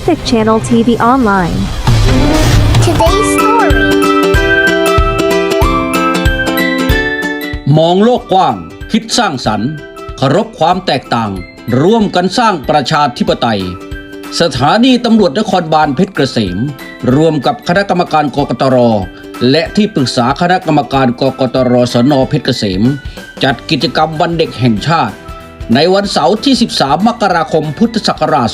Traffic Channel TV Online. Today's story มองโลกกว้าง คิดสร้างสรรค์เคารพความแตกต่าง ร่วมกันสร้างประชาธิปไตย สถานีตำรวจนครบาลเพชรเกษมรวมกับคณะกรรมการกกตร และที่ปรึกษาคณะกรรมการกกตรสนเพชรเกษม จัดกิจกรรมวันเด็กแห่งชาติ ในวันเสาร์ที่ 13 มกราคมพุทธศักราช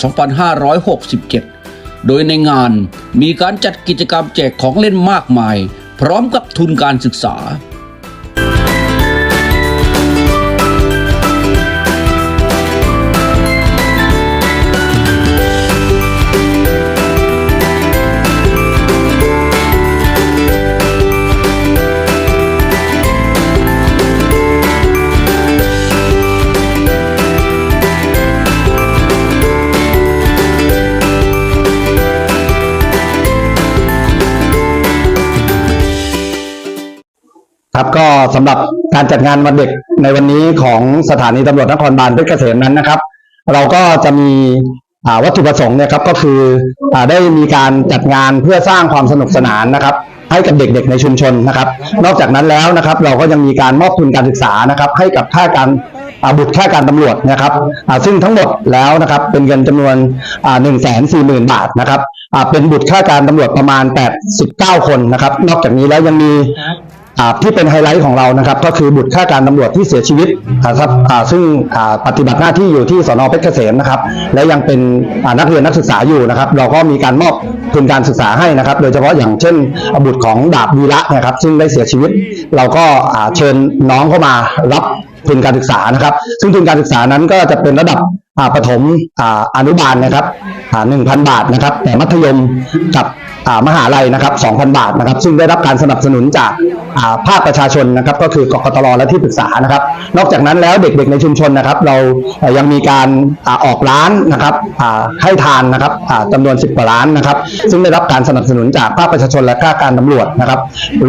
2567 โดยในงานมีการจัดกิจกรรมแจกของเล่นมากมาย พร้อมกับทุนการศึกษา ครับก็สำหรับการจัดงานวันเด็กในวันนี้ของสถานีตำรวจนครบาลเพชรเกษมนั้นนะครับ เราก็จะมีวัตถุประสงค์เนี่ยครับก็คืออได้มีการจัดงานเพื่อสร้างความสนุกสนานนะครับ ให้กับเด็กๆในชุมชนนะครับ นอกจากนั้นแล้วนะครับ เราก็ยังมีการมอบทุนการศึกษานะครับ ให้กับข้าการบุตรข้าการตำรวจนะครับซึ่งทั้งหมดแล้วนะครับเป็นเงินจำนวนหนึ่งแสนสี่หมื่นบาทนะครับเป็นบุตรข้าการตำรวจประมาณ 89 คนนะครับ นอกจากนี้แล้วยังมี ที่เป็นไฮไลท์ของเรานะครับก็คือบุตรข้าการตำรวจที่เสียชีวิตนะครับซึ่งปฏิบัติหน้าที่อยู่ที่สนเพชรเกษมนะครับ และยังเป็นนักเรียนนักศึกษาอยู่นะครับ เราก็มีการมอบทุนการศึกษาให้นะครับ โดยเฉพาะอย่างเช่นบุตรของดาบวีระนะครับ ซึ่งได้เสียชีวิต เราก็เชิญน้องเข้ามารับทุนการศึกษานะครับ ซึ่งทุนการศึกษานั้นก็จะเป็นระดับประถมออนุบาลนะครับหนึ่งพันบาทนะครับ แต่มัธยมกับ มหาลัยนะครับ 2,000 บาทนะครับ ซึ่งได้รับการสนับสนุนจากภาคประชาชนนะครับ ก็คือกกตรและที่ปรึกษานะครับ นอกจากนั้นแล้วเด็กๆในชุมชนนะครับ เรายังมีการออกร้านนะครับให้ทานนะครับอ่าจำนวน 10 กว่าร้านนะครับ ซึ่งได้รับการสนับสนุนจากภาคประชาชนและข้าการตำรวจนะครับ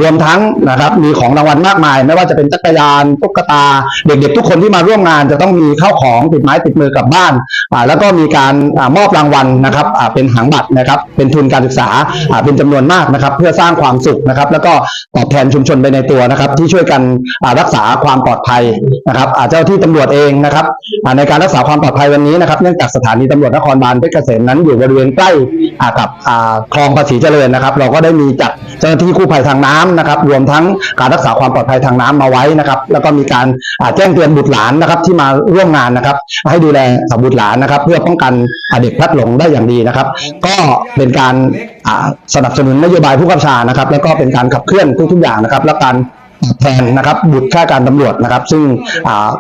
รวมทั้งนะครับมีของรางวัลมากมาย ไม่ว่าจะเป็นจักรยานตุ๊กตา เด็กๆ ทุกคนที่มาร่วมงานจะต้องมีข้าวของติดไม้ติดมือกลับบ้านแล้วก็มีการมอบรางวัลนะครับเป็นหางบัตรนะครับ เป็นทุนการศึกษาเป็นจำนวนมากนะครับ เพื่อสร้างความสุขนะครับ แล้วก็ตอบแทนชุมชนไปในตัวนะครับ ที่ช่วยกันอ่ารักษาความปลอดภัยนะครับอ่าเจ้าที่ตำรวจเองนะครับในการรักษาความปลอดภัยวันนี้นะครับ เนื่องจากสถานีตำรวจนครบาลเพชรเกษมนั้นอยู่บริเวณใกล้อ่ากับอ่าคลองภาษีเจริญนะครับ เราก็ได้มีจัดเจ้าหน้าที่กู้ภัยทางน้ำนะครับ รวมทั้งการรักษาความปลอดภัยทางน้ำมาไว้นะครับ แล้วก็มีการอ่าแจ้งเตือนบุตรหลานนะครับ ที่มาร่วมงานนะครับ ให้ดูแลบุตรหลานนะครับ เพื่อป้องกันเด็กพลัดหลงได้อย่างดีนะครับ ก็เป็นการอ่าสนับสนุนนโยบายผู้กำกับชานะครับ แล้วก็เป็นการขับเคลื่อนทุกๆอย่างนะครับ และการตอบแทนนะครับบุตรข้าการตำรวจนะครับ ซึ่ง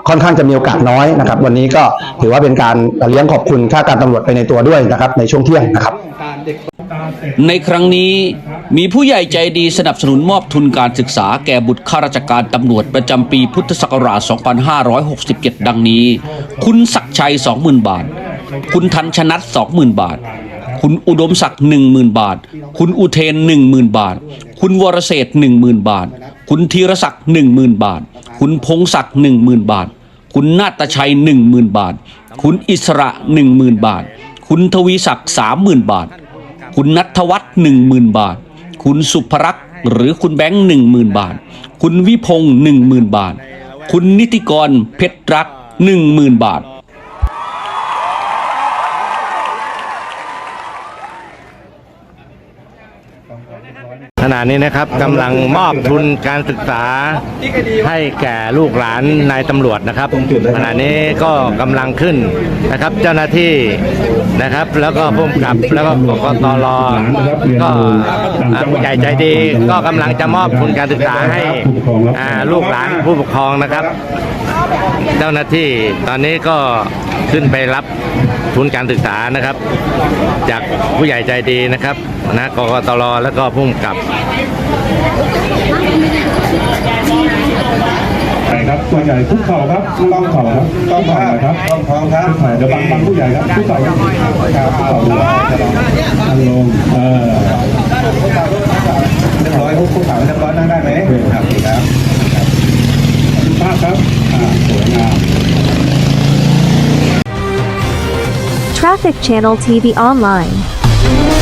ค่อนข้างจะมีโอกาสน้อยนะครับ วันนี้ก็ถือว่าเป็นการเลี้ยงขอบคุณข้าการตำรวจไปในตัวด้วยนะครับ ในช่วงเที่ยงนะครับ ในครั้งนี้มีผู้ใหญ่ใจดีสนับสนุนมอบทุนการศึกษาแก่บุตรข้าราชการตำรวจประจำปีพุทธศักราช 2567 ดังนี้ คุณศักชัย 20,000 บาท คุณทันชนัท20,000 บาท คุณอุดมศักดิ์10,000บาท คุณอุเทน10,000บาท คุณวรเศรษฐ์10,000บาท คุณธีรศักดิ์10,000บาท คุณพงศักดิ์10,000บาท คุณนาตชัย10,000บาท คุณอิสระ10,000บาท คุณทวีศักดิ์30,000บาท คุณนัทวัฒน์หนึ่งหมื่นบาท คุณสุภรักษ์หรือคุณแบงค์หนึ่งหมื่นบาท คุณวิพงษ์หนึ่งหมื่นบาท คุณนิติกรเพชรรักหนึ่งหมื่นบาท Tông. ขณะนี้นะครับกำลังมอบทุนการศึกษาให้แก่ลูกหลานนายตำรวจนะครับขณะนี้ก็กำลังขึ้นนะครับ เจ้าหน้าที่นะครับ แล้วก็ผู้กำกับแล้วก็กกตรก็ผู้ใหญ่ใจดีก็กำลังจะมอบทุนการศึกษาให้ลูกหลานผู้ปกครองนะครับ เจ้าหน้าที่ตอนนี้ก็ขึ้นไปรับทุนการศึกษานะครับ จากผู้ใหญ่ใจดีนะครับนะกกตรแล้วก็ผู้กำกับใช่ครับส่วนใหญ่คุกเข่าครับต้องเข่าครับต้องเข่าหน่อยครับต้องพร้อมครับเดี๋ยวบังบังผู้ใหญ่ครับคุกเข่าครับครับคุกเข่าดูนั่งลงเออเรียบร้อยคุกเข่าเรียบร้อยนั่งได้ไหมครับครับภาพครับอ่าสวยงาม Traffic Channel TV Online. Today